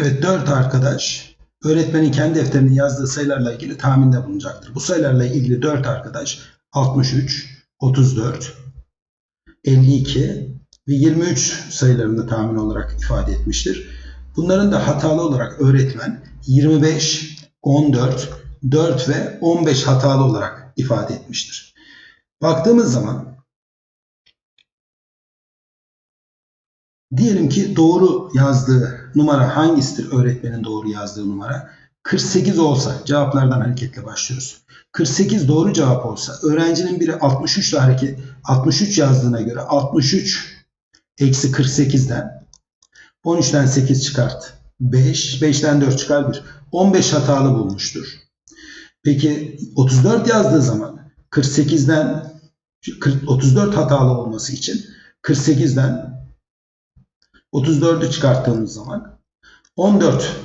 Evet 4 arkadaş öğretmenin kendi defterine yazdığı sayılarla ilgili tahminde bulunacaktır. Bu sayılarla ilgili 4 arkadaş 63, 34, 52 ve 23 sayılarını tahmin olarak ifade etmiştir. Bunların da hatalı olarak öğretmen 25, 14, 4 ve 15 hatalı olarak ifade etmiştir. Baktığımız zaman Diyelim ki doğru yazdığı numara hangisidir öğretmenin doğru yazdığı numara? 48 olsa cevaplardan hareketle başlıyoruz. 48 doğru cevap olsa öğrencinin biri 63 ile hareket 63 yazdığına göre 63 eksi 48'den 13'ten 8 çıkart 5 5'ten 4 çıkar 1 15 hatalı bulmuştur. Peki 34 yazdığı zaman 48'den 40 34 hatalı olması için 48'den 34'ü çıkarttığımız zaman 14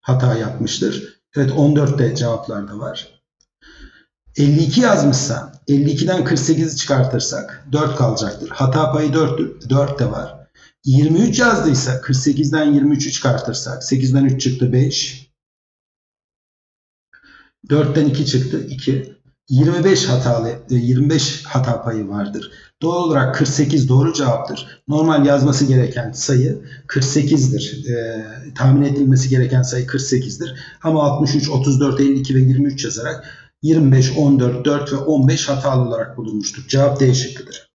hata yapmıştır. Evet 14 de cevaplarda var. 52 yazmışsa 52'den 48'i çıkartırsak 4 kalacaktır. Hata payı 4'tür. 4 de var. 23 yazdıysa 48'den 23'ü çıkartırsak 8'den 3 çıktı 5. 4'ten 2 çıktı 2. 25 hatalı 25 hata payı vardır. Doğal olarak 48 doğru cevaptır. Normal yazması gereken sayı 48'dir. Ee, tahmin edilmesi gereken sayı 48'dir. Ama 63, 34, 52 ve 23 yazarak 25, 14, 4 ve 15 hatalı olarak bulunmuştur. Cevap D şıkkıdır.